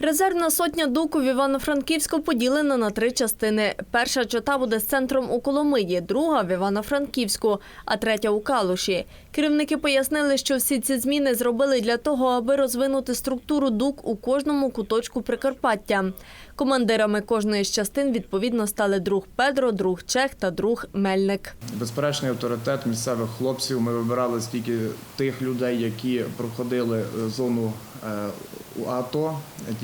Резервна сотня дуку в Івано-Франківську поділена на три частини. Перша чота буде з центром у Коломиї, друга в Івано-Франківську, а третя у Калуші. Керівники пояснили, що всі ці зміни зробили для того, аби розвинути структуру дук у кожному куточку Прикарпаття. Командирами кожної з частин відповідно стали друг Педро, друг Чех та друг Мельник. Безперечний авторитет місцевих хлопців. Ми вибирали стільки тих людей, які проходили е, зону е, у АТО,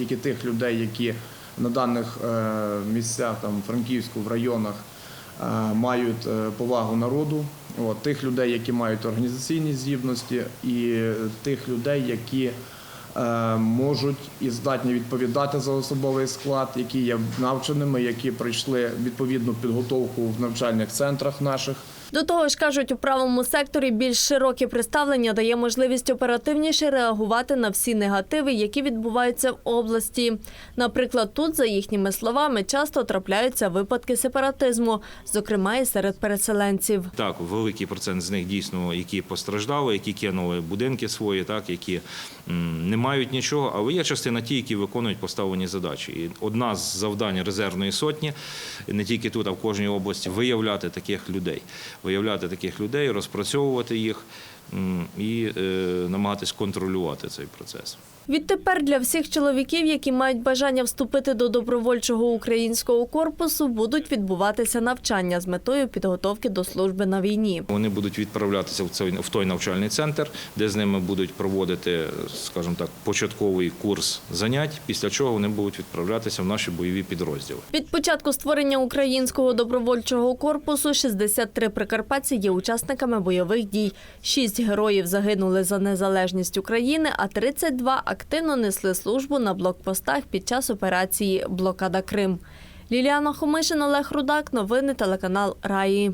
тільки тих людей, які на даних е, місцях, там Франківську, в районах, е, мають е, повагу народу. От, тих людей, які мають організаційні здібності, і тих людей, які можуть і здатні відповідати за особовий склад, які є навченими, які пройшли відповідну підготовку в навчальних центрах наших. До того ж, кажуть, у правому секторі більш широке представлення дає можливість оперативніше реагувати на всі негативи, які відбуваються в області. Наприклад, тут, за їхніми словами, часто трапляються випадки сепаратизму, зокрема і серед переселенців. Так, великий процент з них дійсно, які постраждали, які кинули будинки свої, так які м, не мають нічого. Але є частина ті, які виконують поставлені задачі. І одна з завдань резервної сотні не тільки тут, а в кожній області виявляти таких людей, виявляти таких людей, розпрацьовувати їх і е, намагатись контролювати цей процес. Відтепер для всіх чоловіків, які мають бажання вступити до добровольчого українського корпусу, будуть відбуватися навчання з метою підготовки до служби на війні. Вони будуть відправлятися в цей в той навчальний центр, де з ними будуть проводити, скажімо так, початковий курс занять. Після чого вони будуть відправлятися в наші бойові підрозділи. Від початку створення українського добровольчого корпусу 63 прикарпатці є учасниками бойових дій. Шість героїв загинули за незалежність України, а 32 активно несли службу на блокпостах під час операції Блокада Крим. Ліліана Хомишин, Олег Рудак. Новини телеканал Раї.